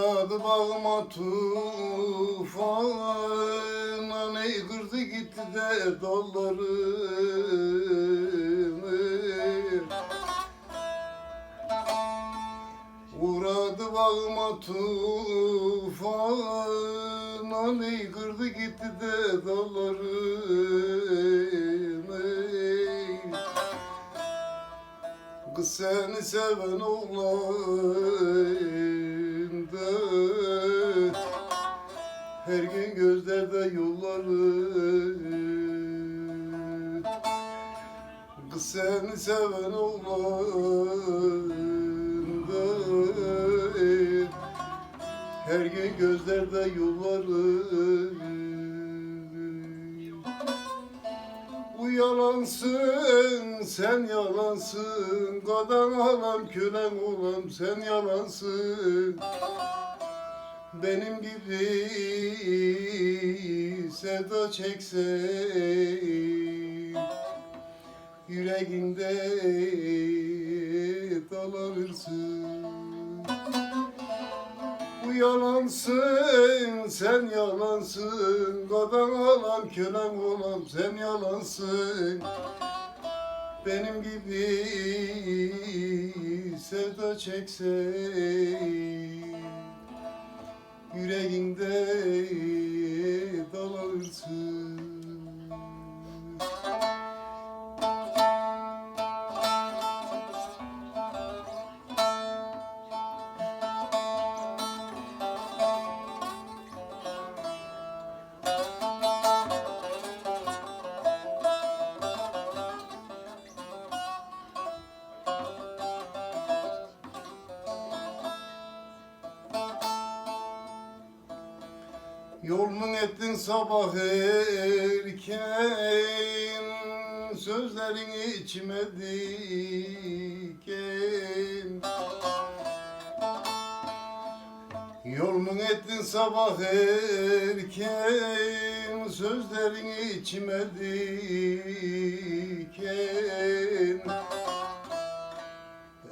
Uğradı bağıma tufan. Aney kırdı gitti de dallarımı Uğradı bağıma tufan. Aney kırdı gitti de dallarımı Kız seni seven oğlan Her gün gözlerde yolları. Kız seni seven oğlan da Her gün gözlerde yolları. Yalansın, sen yalansın. Kadan alam kölen olam sen yalansın Benim gibi sevda çeksen Yüreğinde dalanırsın bu yalansın, sen yalansın. Kadan alam kölen olam sen yalansın. Benim gibi sevda çeksen Yüreğinde Yolmun ettin sabah erken Sözlerini içime diken. Yolmun ettin sabah erken Sözlerini içime diken.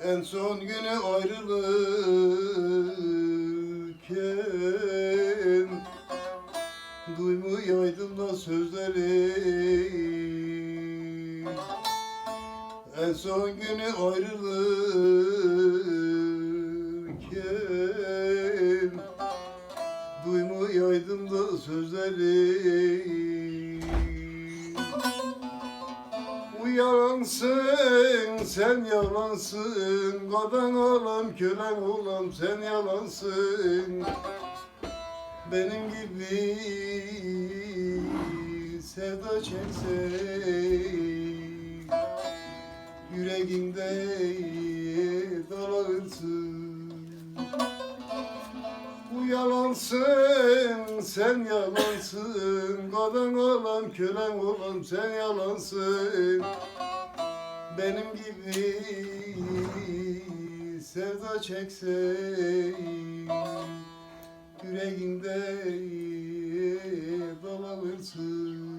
En son günü ayrılırken Duymayaydım da sözleri. En son günü ayrılırken Duymayaydım da sözleri. Yalansın, sen yalansın. Kadan alam kölen olam sen yalansın benim gibi sevda çeksen Yüreğinde dalansın. Bu yalansın, sen yalansın. Kadın olam, kölen olam sen yalansın. Benim gibi sevda çeksen yüreğinde dalanırsın